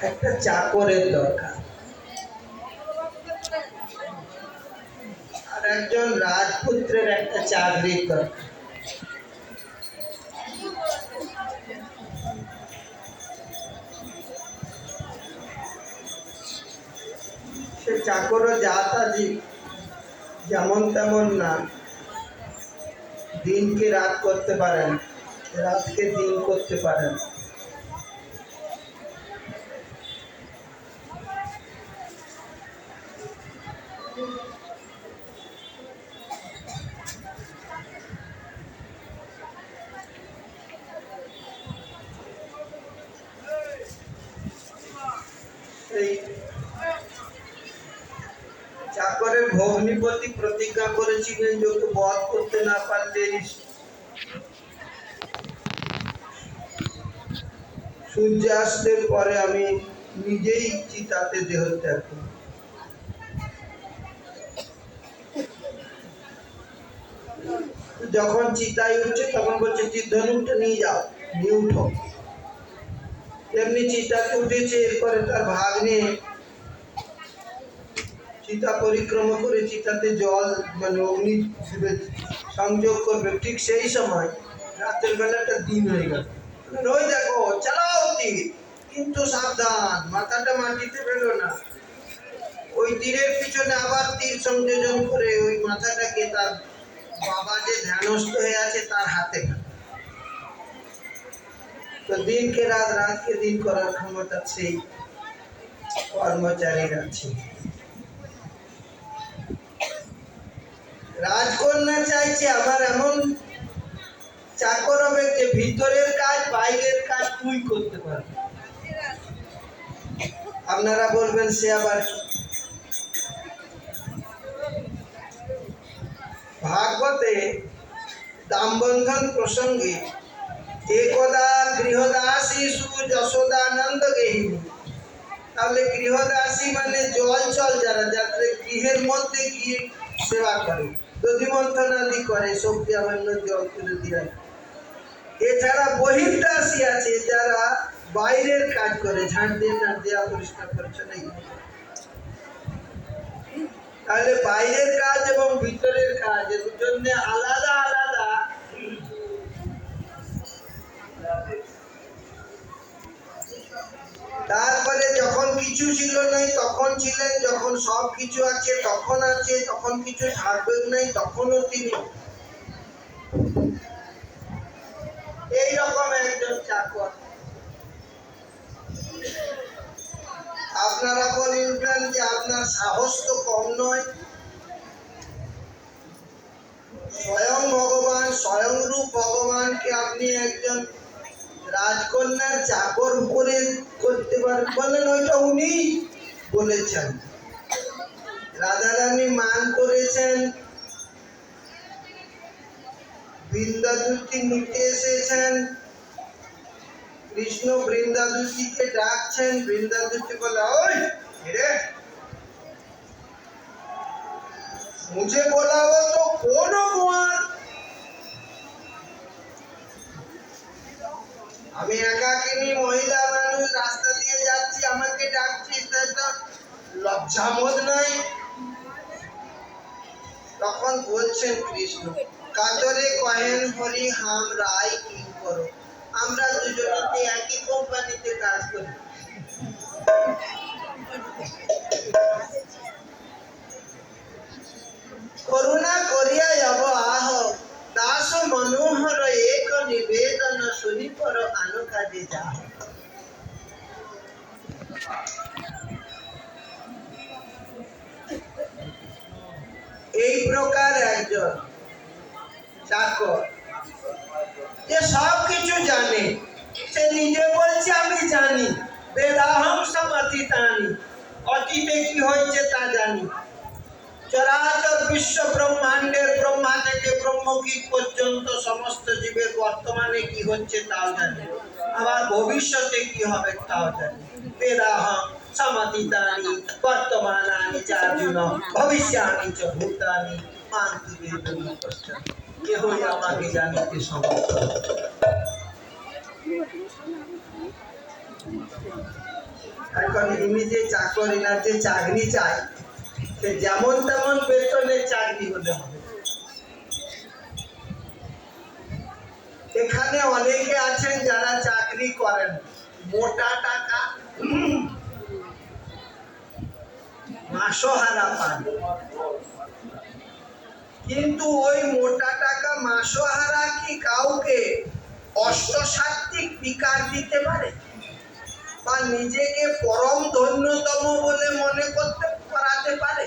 একটা চাকরের দরকার। আর একজন রাজপুত্রের একটা চাকরির দরকার। সে চাকরও জাতাজি যেমন তেমন না। দিনকে রাত করতে পারেন রাতকে দিন করতে পারেন চাকরের ভগ্নিপতি প্রতিজ্ঞা করেছিলেন বধ করতে না পারলে সূর্যাস্তের পরে আমি নিজেই চিতাতে দেহ ত্যাগ করব। যখন চিতায় উঠছে, তখন বলছে চিদ্ধনুকটা নিয়ে যাও, নিয়ে উঠো তেমনি চিতাতে উঠেছে এরপরে তার ভাগ নিয়ে চিতা পরিক্রমা করে চিতাতে জল মানে অগ্নি সংযোগ করবে, ঠিক সেই সময় রাতের বেলাটা দিন হয়ে গেল ওই দেখো, চালাও তীর, কিন্তু সাবধান, মাথাটা মাটিতে ফেলো না ওই তীরের পিছনে আবার তীর সংযোজন করে ওই মাথাটাকে তার বাবা যে ধ্যানস্থ হয়ে আছে তার হাতে ফেলো। দিনকে রাত, রাতকে দিন করার ক্ষমতা সেই কর্মচারীর আছে রাজকন্যা চাইছে আমার এমন চাকর হবে যে ভিতরের কাজ, বাইরের কাজ তুই করতে পারবি আপনারা বলবেন, সে আবার? ভাগবতে দামবন্ধন প্রসঙ্গে একদা গৃহদাসী সু যশোদানন্দ গেহিনী তাহলে গৃহদাসী মানে জল চল যারা, যাদের গৃহের মধ্যে গিয়ে সেবা করে। দধি মন্থনাদি করে, শক্তি আমান্য জল তুলে দিয়ে। এছাড়া বহির্দাসী আছে, যারা বাইরের কাজ করে, ঝাঁট দিয়ে ঝাঁট দেওয়া পরিষ্কার পরিচ্ছন্ন তাহলে বাইরের কাজ এবং ভিতরের কাজ, এর জন্য আলাদা আলাদা তারপরে যখন কিছু ছিল নাই, তখন ছিলেন, যখন সব কিছু আছে, তখন আছে, তখন কিছু থাকবে নাই, তখনও তিনি। এইরকম একজন চাকর। আপনারা যে আপনার সাহস তো কম নয়? স্বয়ং ভগবান স্বয়ং রূপ ভগবানকে আপনি একজন রাজকন্যার চাকর করে করতে পারেন বলেন ওইটা উনি বলেছেন রাধারানী মান করেছেন বৃন্দাদুতি নিতে এসেছেন কৃষ্ণ বৃন্দাদুতিকে ডাকছেন বৃন্দাদুতি বলে ওই রে मुझे बोला वो तो कौन हो कुमार আমি একাকিনী মহিলা মানুষ, রাস্তা দিয়ে যাচ্ছি, আমাকে ডাকছিস একটা নাই তখন বলছেন কৃষ্ণ, কাতরে কহেন হরি, হাম রায় কি করো? আমরা দুজনেতে একই কোম্পানিতে কাজ করি। করুণা করিয়া যাব, আহ মনোহর এক নিবেদন পর আনো কাজে যাহ এই প্রকার একজন চাকর। যে সব কিছু জানে। সে নিজে বলছে, আমি জানি। বেদাহম সমতিতানি অতীতে কি হয়েছে তা জানি। চরাচর বিশ্ব ব্রহ্মাণ্ডের ব্রহ্মা থেকে ব্রহ্মকীট পর্যন্ত সমস্ত জীবের বর্তমানে কি হচ্ছে তাও জানি। আবার ভবিষ্যতে কি হবে তাও জানি। বেদাহম চ ভূতানি, মান্তি আমাকে জানিতে এখন চাকর এনার যে চাকরি সে যেমন তেমন বেতনের চাকরি হতে হবে। এখানে অনেকে আছেন যারা চাকরি করেন। মোটা টাকা মাসহারা পান। কিন্তু ওই মোটা টাকা মাসহারা কি কাউকে অষ্টসাত্ত্বিক বিকার দিতে পারে? বা নিজেকে পরম ধন্যতম বলে মনে করাতে পারে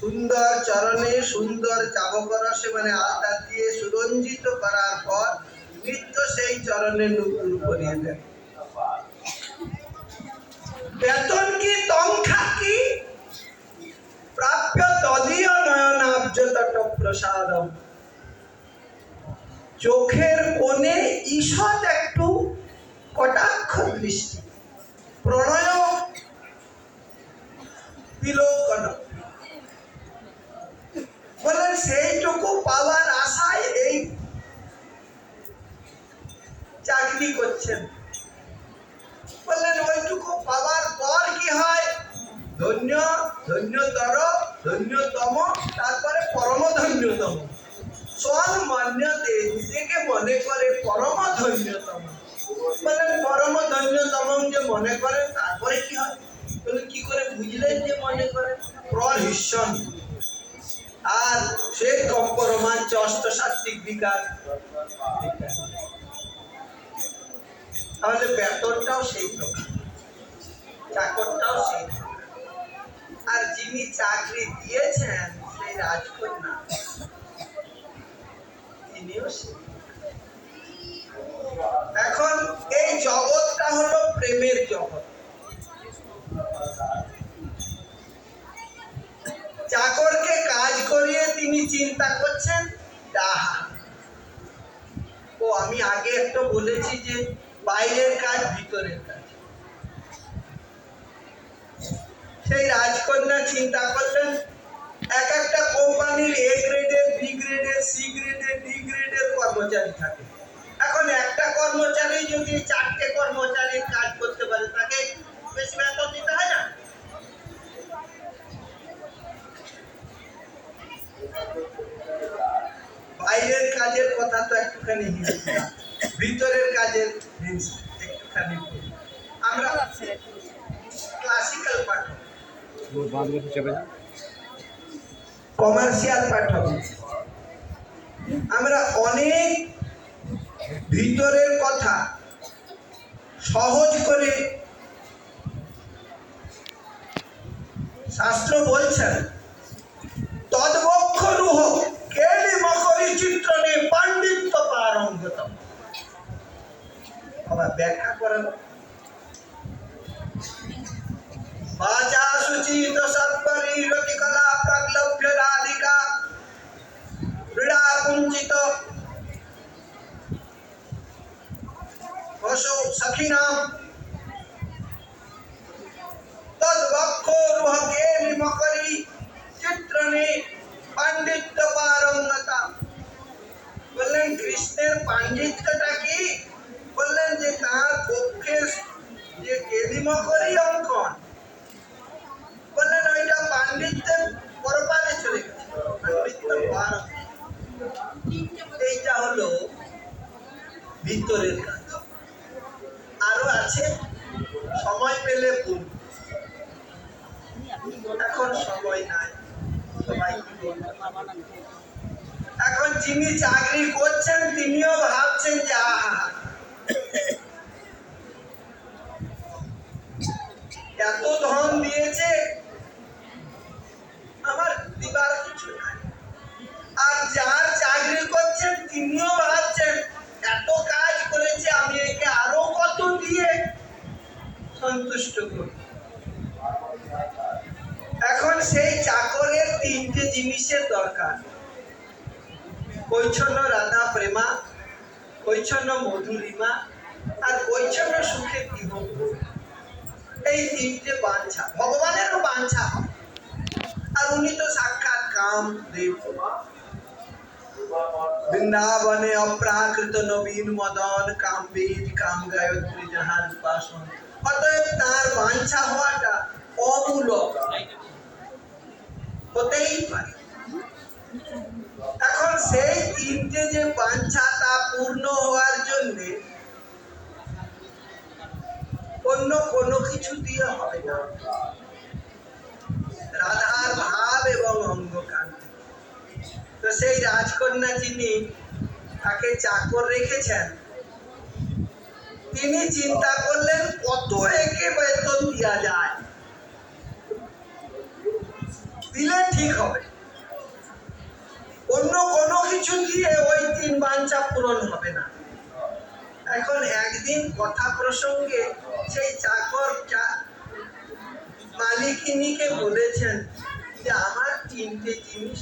সুন্দর চরণে সুন্দর চাবক রসে মানে আলতা দিয়ে সুরঞ্জিত করার পর নিত্য সেই চরণে নুপুর করিয়ে দেন। বেতন কি তংখা কি? প্রাপ্য তদীয় প্রসাদম। চোখের কোণে ঈষৎ একটু কটাক্ষ দৃষ্টি। প্রণয় বিলোকন বলেন, সেইটুকু পাওয়ার আশায় এই চাকরি করছেন। বললেন ওইটুকু পাওয়ার পর কি হয়? ধন্য, ধন্যতর, ধন্যতম, তারপরে পরম ধন্যতম। স্বন মান্যতে, নিজেকে মনে করে পরম ধন্যতম। বললেন পরম ধন্যতম যে মনে করে, তারপরে কি হয়? বলে কি করে বুঝলেন যে মনে করে? প্রহিষ্যন আর সে কম্পরমাঞ্চ অষ্টসাত্ত্বিক বিকার তাহলে বেতনটাও সেই প্রকার, চাকরটাও সেই আর যিনি চাকরি দিয়েছেন, সেই রাজকন্যা। তিনিও সেই এখন এই জগৎটা হলো প্রেমের জগৎ চাকরকে কাজ করিয়ে তিনি চিন্তা করছেন ডাহা ও আমি আগে একটা বলেছি যে বাইরের কাজ, ভিতরের কাজ। সেই রাজকন্যা চিন্তা করলেন, এক একটা কোম্পানির এ গ্রেডের বি গ্রেডের সি গ্রেডের ডি গ্রেডের কর্মচারী থাকে। এখন একটা কর্মচারী যদি চারটে কর্মচারীর কাজ করতে পারে, তাকে বেশি বেতন দিতে হয় না? বাইরের কাজের কথা তো একটুখানি ভিতরের কাজের হিংসা একটুখানি আমরা ক্লাসিক্যাল পাঠক। কমার্শিয়াল পাঠক। আমরা অনেক ভিতরের কথা সহজ করে শাস্ত্র বলছেন। আবার ব্যাখ্যা করেন বাচা সুচিত সৎপরি রতিকলা প্রগ্লভ্য রাধিকা ক্রীড়া কুঞ্চিত বসু সখিনাম তদ্বক্ষ রুহ কেলি মকরি চিত্রণে পাণ্ডিত্য পারঙ্গতা বললেন কৃষ্ণের পাণ্ডিত্যটা কি বললেন যে তার পক্ষে যে অঙ্কন। বললেন, ওইটা পাণ্ডিত্যের পরপারে চলে গেছে। এইটা হলো ভিতরের কাজ। আরও আছে, সময় পেলে এখন সময় নাই। সবাই এখন যিনি চাকরি করছেন, তিনিও ভাবছেন যে, আহা এত ধন দিয়েছে, আমার দিবার কিছু আর যার চাকরি করছেন, তিনিও ভাবছেন এত কাজ করেছে, আমি একে আরও সন্তুষ্ট করুন এখন সেই চাকরের তিনটে জিনিসের দরকার। কৈছন্ন রাধা প্রেমা কৈছন্ন মধুরিমা, আর কৈছন্ন সুখে বিভক্ত এই তিনটে বাঞ্ছা, ভগবানেরও বাঞ্ছা আর উনি তো সাক্ষাৎ কাম দেব বৃন্দাবনে অপ্রাকৃত নবীন মদন কাম গায়ত্রী উপাসন। অতএব তার বাঞ্ছা হওয়াটা অমূলক। হতেই পারে। এখন সেই তিনটে যে বাঞ্ছা তা পূর্ণ হওয়ার জন্যে অন্য কোনো কিছু দিয়ে হবে না। রাধার ভাব এবং অঙ্গকান্তি তো সেই রাজকন্যা যিনি তাকে চাকর রেখেছেন, তিনি চিন্তা করলেন, কত একে বেতন দেওয়া যায়? দিলে ঠিক হবে। অন্য কোনো কিছু দিয়ে ওই তিন বাঞ্ছা পূরণ হবে না। এখন একদিন কথা প্রসঙ্গে সেই চাকর মালিকিনীকে বলেছেন যে আমার তিনটে জিনিস